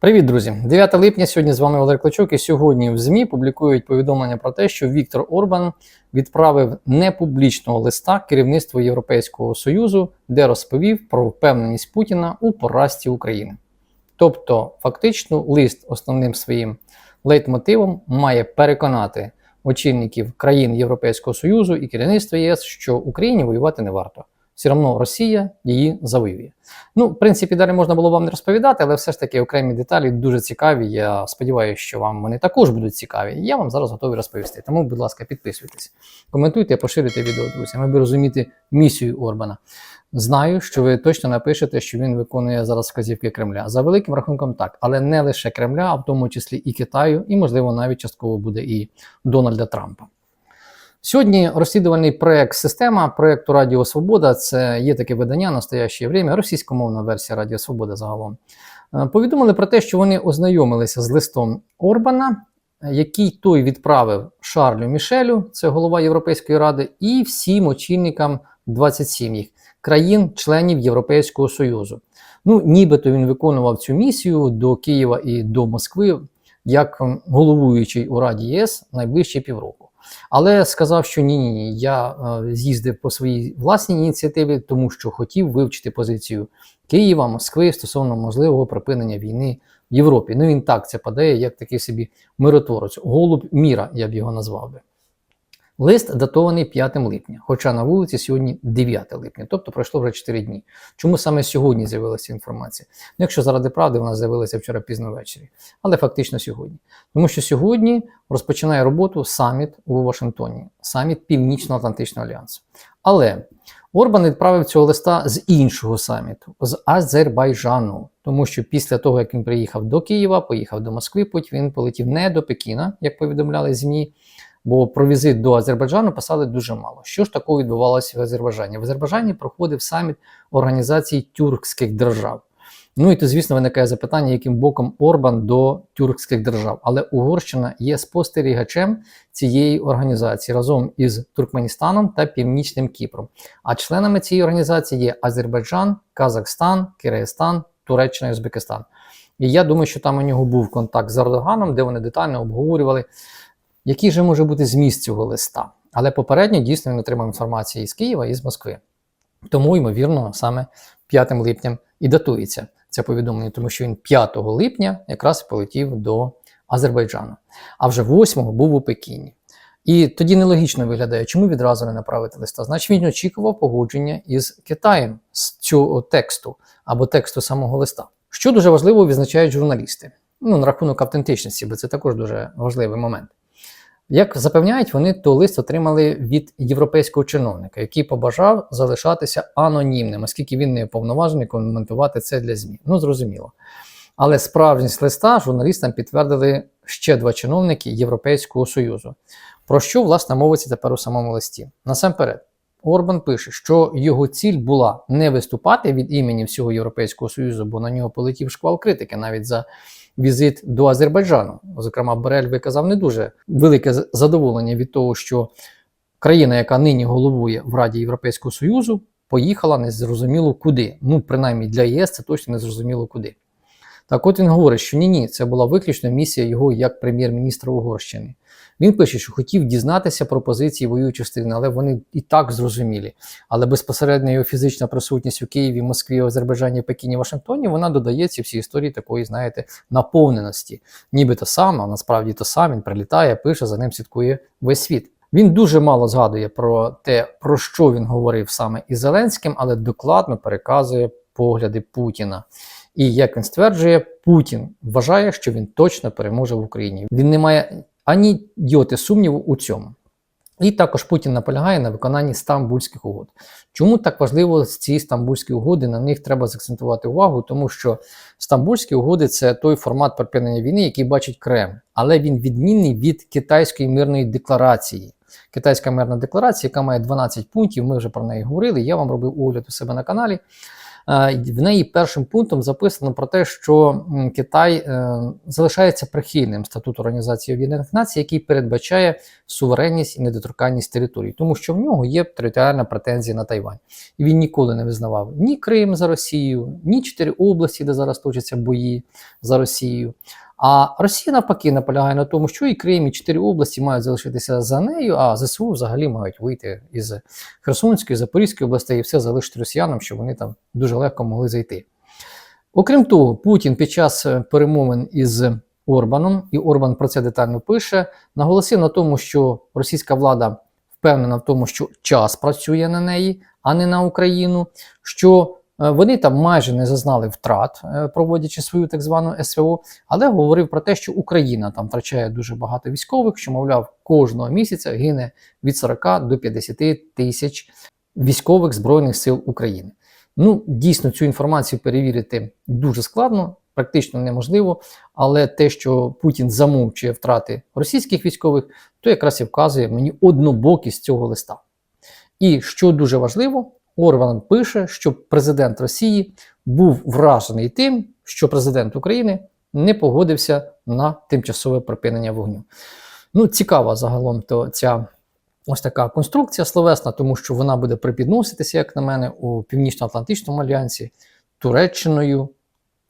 Привіт, друзі! 9 липня. Сьогодні з вами Валерій Клочок. І сьогодні в ЗМІ публікують повідомлення про те, що Віктор Орбан відправив непублічного листа керівництву Європейського Союзу, де розповів про впевненість Путіна у поразці України. Тобто, фактично, лист основним своїм лейтмотивом має переконати очільників країн Європейського Союзу і керівництва ЄС, що Україні воювати не варто. Все одно Росія її завоює. Ну, в принципі, далі можна було вам не розповідати, але все ж таки окремі деталі дуже цікаві. Я сподіваюся, що вам вони також будуть цікаві. Я вам зараз готовий розповісти. Тому, будь ласка, підписуйтесь, коментуйте, поширюйте відео, друзі, аби розуміти місію Орбана. Знаю, що ви точно напишете, що він виконує зараз вказівки Кремля. За великим рахунком, так, але не лише Кремля, а в тому числі і Китаю, і, можливо, навіть частково буде і Дональда Трампа. Сьогодні розслідувальний проект Система проекту Радіо Свобода це є таке видання настояще время, російськомовна версія Радіо Свобода загалом. е, Повідомили про те, що вони ознайомилися з листом Орбана, який той відправив Шарлю Мішелю, це голова Європейської ради, і всім очільникам 27 їх країн-членів Європейського Союзу. Ну, нібито він виконував цю місію до Києва і до Москви як головуючий у Раді ЄС найближчі півроку. Але сказав, що ні, ні, ні, я е, з'їздив по своїй власній ініціативі, тому що хотів вивчити позицію Києва, Москви стосовно можливого припинення війни в Європі. Ну він так це подає, як такий собі миротворець, голуб міра, я б його назвав би. Лист датований 5 липня, хоча на вулиці сьогодні 9 липня, тобто пройшло вже 4 дні. Чому саме сьогодні з'явилася інформація? Ну, якщо заради правди, вона з'явилася вчора пізно ввечері, але фактично сьогодні. Тому що сьогодні розпочинає роботу саміт у Вашингтоні, саміт Північно-Атлантичного альянсу. Але Орбан відправив цього листа з іншого саміту, з Азербайджану. Тому що після того, як він приїхав до Києва, поїхав до Москви, потім він полетів не до Пекіна, як повідомляли ЗМІ, бо про візит до Азербайджану писали дуже мало. Що ж такого відбувалося в Азербайджані? В Азербайджані проходив саміт організації тюркських держав. Ну і то, звісно, виникає запитання, яким боком Орбан до тюркських держав. Але Угорщина є спостерігачем цієї організації разом із Туркменістаном та Північним Кіпром. А членами цієї організації є Азербайджан, Казахстан, Киргизстан, Туреччина і Узбекистан. І я думаю, що там у нього був контакт з Ердоганом, де вони детально обговорювали, який же може бути зміст цього листа. Але попередньо дійсно він отримав інформацію із Києва і з Москви. Тому, ймовірно, саме 5 липням і датується це повідомлення, тому що він 5 липня якраз полетів до Азербайджану, а вже 8-го був у Пекіні. І тоді нелогічно виглядає, чому відразу не направити листа. Значить, він очікував погодження із Китаєм з цього тексту або тексту самого листа. Що дуже важливо відзначають журналісти. Ну, на рахунок автентичності, бо це також дуже важливий момент. Як запевняють, вони то лист отримали від європейського чиновника, який побажав залишатися анонімним, оскільки він не уповноважений коментувати це для ЗМІ. Ну, зрозуміло. Але справжність листа журналістам підтвердили ще два чиновники Європейського Союзу. Про що, власне, мовиться тепер у самому листі? Насамперед, Орбан пише, що його ціль була не виступати від імені всього Європейського Союзу, бо на нього полетів шквал критики навіть за візит до Азербайджану. Зокрема, Берель виказав не дуже велике задоволення від того, що країна, яка нині головує в Раді Європейського Союзу, поїхала незрозуміло куди. Ну, принаймні для ЄС це точно незрозуміло куди. Так от він говорить, що ні, ні, це була виключно місія його як прем'єр-міністра Угорщини. Він пише, що хотів дізнатися про позиції воюючої сторони, але вони і так зрозумілі. Але безпосередньо його фізична присутність у Києві, Москві, Азербайджані, Пекіні, Вашингтоні, вона додає ці всі історії такої, знаєте, наповненості. Нібито сам, а насправді то сам він прилітає, пише, за ним слідкує весь світ. Він дуже мало згадує про те, про що він говорив саме із Зеленським, але докладно переказує погляди Путіна. І як він стверджує, Путін вважає, що він точно переможе в Україні. Він не має ані йоти сумніву у цьому. І також Путін наполягає на виконанні стамбульських угод. Чому так важливо ці стамбульські угоди? На них треба заакцентувати увагу, тому що стамбульські угоди це той формат припинення війни, який бачить Кремль, але він відмінний від китайської мирної декларації. Китайська мирна декларація, яка має 12 пунктів, ми вже про неї говорили. Я вам робив огляд у себе на каналі. Е, В неї першим пунктом записано про те, що Китай е, залишається прихильним статуту Організації Об'єднаних Націй, який передбачає суверенність і недоторканність територій, тому що в нього є територіальна претензія на Тайвань. І він ніколи не визнавав ні Крим за Росію, ні чотири області, де зараз точаться бої за Росію. А Росія навпаки наполягає на тому, що і Крим, і чотири області мають залишитися за нею, а ЗСУ взагалі мають вийти із Херсонської, Запорізької областей і все залишити росіянам, щоб вони там дуже легко могли зайти. Окрім того, Путін під час е, перемовин із Орбаном, і Орбан про це детально пише, наголосив на тому, що російська влада впевнена в тому, що час працює на неї, а не на Україну. що вони там майже не зазнали втрат, е, проводячи свою так звану СВО, але говорив про те, що Україна там втрачає дуже багато військових, що, мовляв, кожного місяця гине від 40 до 50 тисяч військових Збройних сил України. Ну, дійсно, цю інформацію перевірити дуже складно, практично неможливо. Але те, що Путін замовчує втрати російських військових, то якраз і вказує мені однобокість цього листа. І що дуже важливо, Орбан пише, що президент Росії був вражений тим, що президент України не погодився на тимчасове припинення вогню. Ну, цікава загалом то ця ось така конструкція словесна, тому що вона буде припідноситися, як на мене, у Північно-Атлантичному альянсі Туреччиною,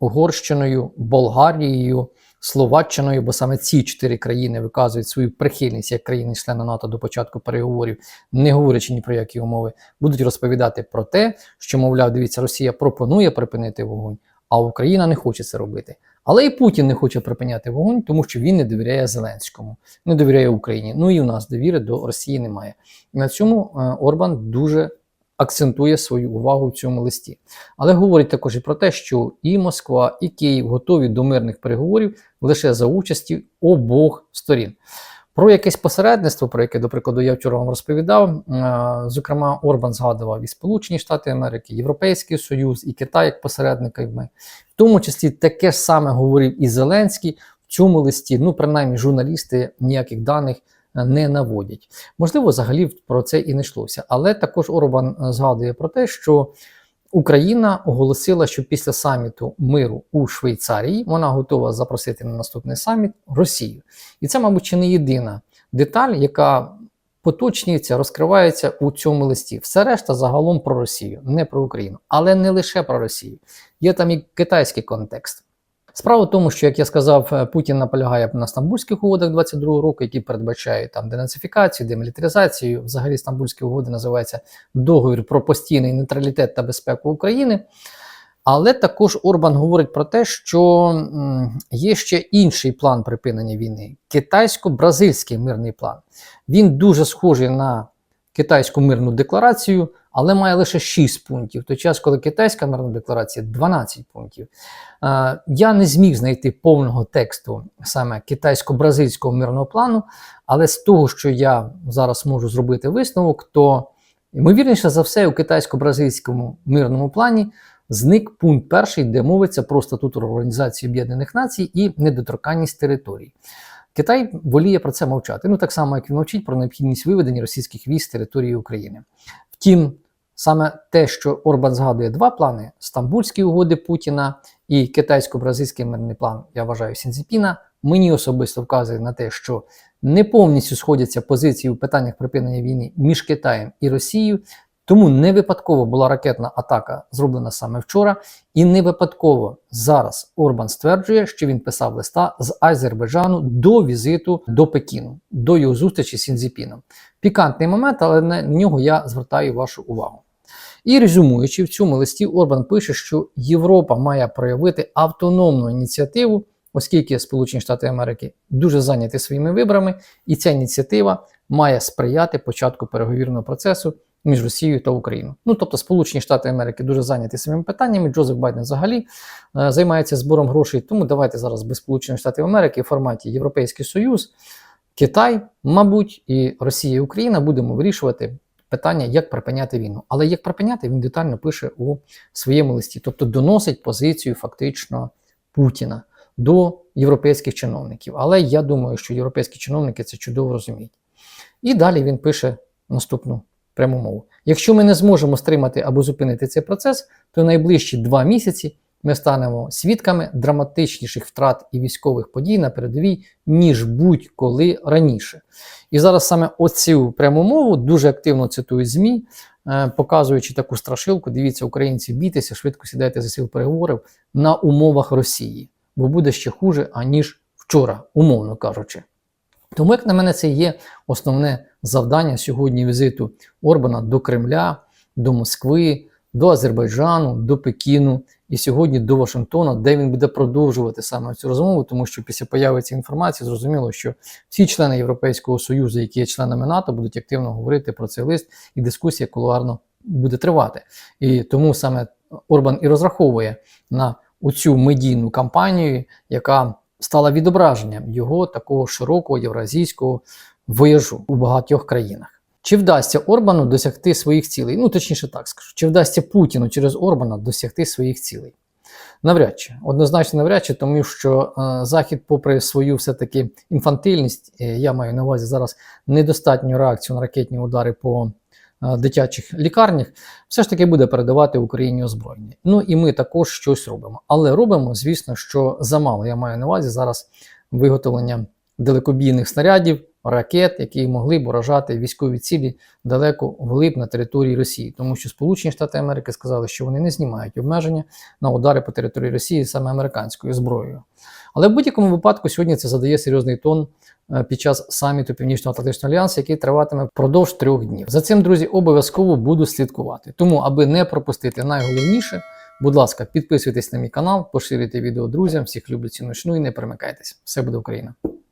Угорщиною, Болгарією, Словаччиною, бо саме ці чотири країни виказують свою прихильність як країни-члени НАТО до початку переговорів, не говорячи ні про які умови, будуть розповідати про те, що, мовляв, дивіться, Росія пропонує припинити вогонь, а Україна не хоче це робити. Але і Путін не хоче припиняти вогонь, тому що він не довіряє Зеленському, не довіряє Україні. Ну і у нас довіри до Росії немає. На цьому е, Орбан дуже акцентує свою увагу в цьому листі. Але говорить також і про те, що і Москва, і Київ готові до мирних переговорів лише за участі обох сторін. Про якесь посередництво, про яке, до прикладу, я вчора вам розповідав. е, Зокрема, Орбан згадував і Сполучені Штати Америки, Європейський Союз, і Китай як посередниками. В тому числі таке ж саме говорив і Зеленський в цьому листі. Ну, принаймні, журналісти ніяких даних не наводять. Можливо, взагалі про це і не йшлося. Але також Орбан е, згадує про те, що Україна оголосила, що після саміту миру у Швейцарії вона готова запросити на наступний саміт Росію. І це, мабуть, чи не єдина деталь, яка поточнюється, розкривається у цьому листі. Все решта загалом про Росію, не про Україну, але не лише про Росію. Є там і китайський контекст. Справа в тому, що, як я сказав, е, Путін наполягає на стамбульських угодах 22 року, які передбачають там денацифікацію, демілітаризацію. Взагалі, стамбульські угоди називаються договір про постійний нейтралітет та безпеку України. Але також Орбан говорить про те, що є ще інший план припинення війни китайсько-бразильський мирний план. Він дуже схожий на китайську мирну декларацію, але має лише 6 пунктів. В той час, коли китайська мирна декларація 12 пунктів. Е, Я не зміг знайти повного тексту саме китайсько-бразильського мирного плану, але з того, що я зараз можу зробити висновок, то ймовірніше за все у китайсько-бразильському мирному плані зник пункт перший, де мовиться про статут Організації Об'єднаних Націй і недоторканність територій. Китай воліє про це мовчати. Ну так само, як він мовчить про необхідність виведення російських військ з території України. Втім, саме те, що Орбан згадує два плани: Стамбульські угоди Путіна і китайсько-бразильський мирний план, я вважаю, Сінзіпіна, мені особисто вказує на те, що не повністю сходяться позиції у питаннях припинення війни між Китаєм і Росією. Тому не випадково була ракетна атака зроблена саме вчора, і не випадково зараз Орбан стверджує, що він писав листа з Азербайджану до візиту до Пекіну, до його зустрічі з Сінзіпіном. Пікантний момент, але на нього я звертаю вашу увагу. І резюмуючи в цьому листі, Орбан пише, що Європа має проявити автономну ініціативу, оскільки Сполучені Штати Америки дуже зайняті своїми виборами, і ця ініціатива має сприяти початку переговірного процесу між Росією та Україною. Ну тобто, Сполучені Штати Америки дуже зайняті своїми питаннями. Джозеф Байден взагалі е, займається збором грошей. Тому давайте зараз без Сполучених Штатів Америки в форматі Європейський Союз, Китай, мабуть, і Росія і Україна будемо вирішувати питання, як припиняти війну. Але як припиняти, він детально пише у своєму листі, тобто доносить позицію фактично Путіна до європейських чиновників. Але я думаю, що європейські чиновники це чудово розуміють. І далі він пише наступну пряму мову. Якщо ми не зможемо стримати або зупинити цей процес, то найближчі два місяці ми станемо свідками драматичніших втрат і військових подій на передовій, ніж будь-коли раніше. І зараз саме оцю пряму мову дуже активно цитують ЗМІ, е, показуючи таку страшилку. Дивіться, українці, бійтеся, швидко сідайте за сіл переговорів на умовах Росії, бо буде ще хуже, аніж вчора, умовно кажучи. Тому, як на мене, це є основне завдання сьогодні візиту Орбана до Кремля, до Москви, до Азербайджану, до Пекіну і сьогодні до Вашингтона, де він буде продовжувати саме цю розмову, тому що після появи цієї інформації зрозуміло, що всі члени Європейського Союзу, які є членами НАТО, будуть активно говорити про цей лист, і дискусія кулуарно буде тривати. І тому саме Орбан і розраховує на оцю медійну кампанію, яка стала відображенням його такого широкого євразійського вояжу у багатьох країнах. Чи вдасться Орбану досягти своїх цілей? Ну, точніше так скажу, чи вдасться Путіну через Орбана досягти своїх цілей? Навряд чи. Однозначно навряд чи, тому що е, Захід, попри свою все-таки інфантильність, е, я маю на увазі зараз недостатню реакцію на ракетні удари по е, дитячих лікарнях, все ж таки буде передавати Україні озброєння. Ну і ми також щось робимо. Але робимо, звісно, що замало. Я маю на увазі зараз виготовлення далекобійних снарядів, ракет, які могли б уражати військові цілі далеко вглиб на території Росії, тому що Сполучені Штати Америки сказали, що вони не знімають обмеження на удари по території Росії саме американською зброєю. Але в будь-якому випадку сьогодні це задає серйозний тон е, під час саміту Північно-Атлантичного альянсу, який триватиме впродовж трьох днів. За цим, друзі, обов'язково буду слідкувати. Тому, аби не пропустити найголовніше, будь ласка, підписуйтесь на мій канал, поширюйте відео друзям, всіх люблю ціну і не перемикайтесь. Все буде Україна!